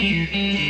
thank you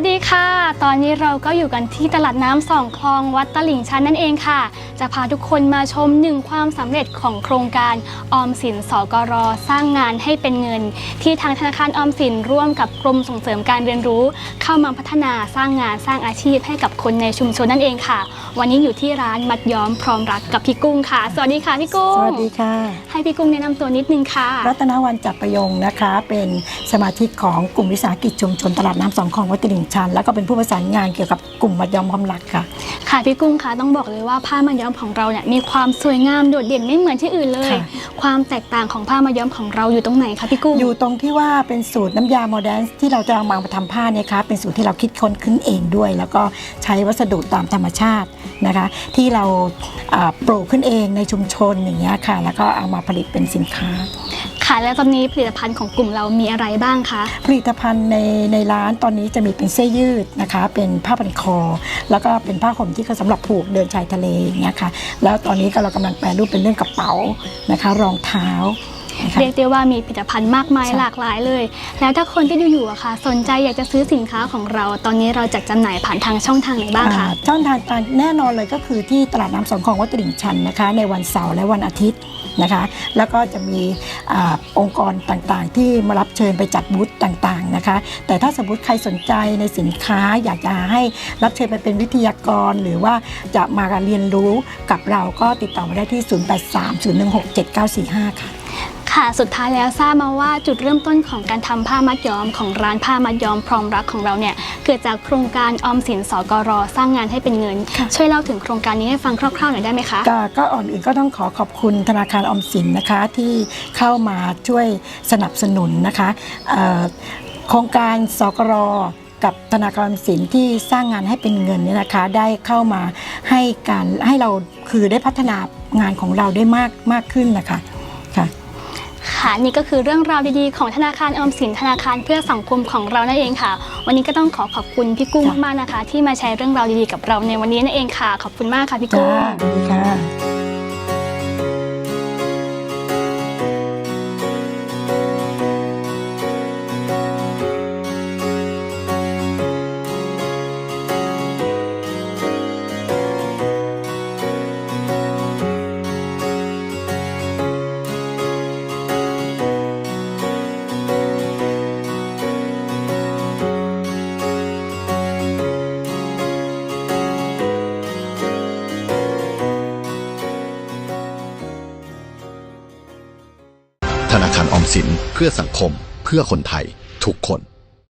วัสดีค่ะ ตอนนี้เราก็อยู่กันที่ตลาดน้ำสองคลองวัดตลิ่งชันนั่นเองค่ะ จะพาทุกคนมาชมหนึ่งความสำเร็จของโครงการออมสินสกรสร้างงานให้เป็นเงิน ที่ทางธนาคารออมสินร่วมกับกรมส่งเสริมการเรียนรู้ เข้ามาพัฒนาสร้างงานสร้างอาชีพให้กับคนในชุมชนนั่นเองค่ะ วันนี้อยู่ที่ร้านมัดย้อมพร้อมรักกับพี่กุ้งค่ะ สวัสดีค่ะพี่กุ้งสวัสดีค่ะ ให้พี่กุ้งแนะนำตัวนิดนึงค่ะ รัตนวันจับประยงนะคะ เป็นสมาชิกของกลุ่มวิสาหกิจชุมชนตลาดน้ำสองคลองวัดตลิ่งชัน แล้วก็เป็นผู้ประสานงานเกี่ยวกับกลุ่มมัดยอมความรักค่ะ ค่ะพี่กุ้งคะต้องบอกเลยว่าผ้ามัดย้อมของเราเนี่ยมีความสวยงามโดดเด่นไม่เหมือนที่อื่นเลย ค่ะ ความแตกต่างของผ้ามัดย้อมของเราอยู่ตรงไหนคะพี่กุ้ง อยู่ตรงที่ว่าเป็นสูตรน้ำยาโมเดนที่เราจะเอามาทำผ้าเนี่ยคะเป็นสูตรที่เราคิดค้นขึ้นเองด้วย แล้วก็ใช้วัสดุตามธรรมชาตินะคะ ที่เราอ่าปลูกขึ้นเองในชุมชนอย่างเงี้ยค่ะ แล้วก็เอามาผลิตเป็นสินค้า ค่ะแล้วตอนนี้ผลิตภัณฑ์ของกลุ่มเรามีอะไรบ้างคะผลิตภัณฑ์ในในร้านตอนนี้จะมีเป็นเสื้อยืดนะคะ เป็นผ้าพันคอ แล้วก็เป็นผ้าห่มที่เขาสำหรับผูกเดินชายทะเลอย่างเงี้ยค่ะแล้วตอนนี้ก็เรากำลังแปลรูปเป็นเรื่องกระเป๋านะคะ รองเท้านะคะเรียกได้ว่ามีผลิตภัณฑ์มากมายใช่หลากหลายเลย แล้วถ้าคนที่ดูอยู่อะค่ะ สนใจอยากจะซื้อสินค้าของเรา ตอนนี้เราจัดจำหน่ายผ่านทางช่องทางไหนบ้างคะอ่าช่องทางการแน่นอนเลยก็คือที่ตลาดน้ำสองคลองวัดตลิ่งชันนะคะ ในวันเสาร์และวันอาทิตย์ นะคะ แล้วก็จะมีอองค์กรต่างๆ ที่มารับเชิญไปจัดบูธต่างๆนะคะ แต่ถ้าสมมติใครสนใจในสินค้าอยากจะให้รับเชิญไปเป็นวิทยากร หรือว่าจะมาเรียนรู้กับเราก็ติดต่อมาได้ที่ 0830167945 ค่ะ ค่ะสุดท้ายแล้วทราบมาว่าจุดเริ่มต้นของการทำผ้ามัดย้อมของร้านผ้ามัดย้อมพร้อมรักของเราเนี่ยเกิดจากโครงการออมสินสกรสร้างงานให้เป็นเงินค่ะช่วยเล่าถึงโครงการนี้ให้ฟังคร่าวๆหน่อยได้ไหมคะก็ก็อ่อนอื่นก็ต้องขอขอบคุณธนาคารออมสินนะคะที่เข้ามาช่วยสนับสนุนนะคะเอ่อโครงการสกรกับธนาคารออมสินที่สร้างงานให้เป็นเงินเนี่ยนะคะได้เข้ามาให้การให้เราคือได้พัฒนางานของเราได้มากมากขึ้นนะคะค่ะ ค่ะนี่ก็คือเรื่องราวดีๆ ของธนาคารออมสินธนาคารเพื่อสังคมของเรานั่นเองค่ะ วันนี้ก็ต้องขอขอบคุณพี่กุ้งจ้ะมากๆนะคะ ที่มาแชร์เรื่องราวดีๆกับเราในวันนี้นั่นเองค่ะ ขอบคุณมากค่ะพี่จ้ากุ้งสวัสดีค่ะ ธนาคารออมสินเพื่อสังคม เพื่อคนไทย ทุกคน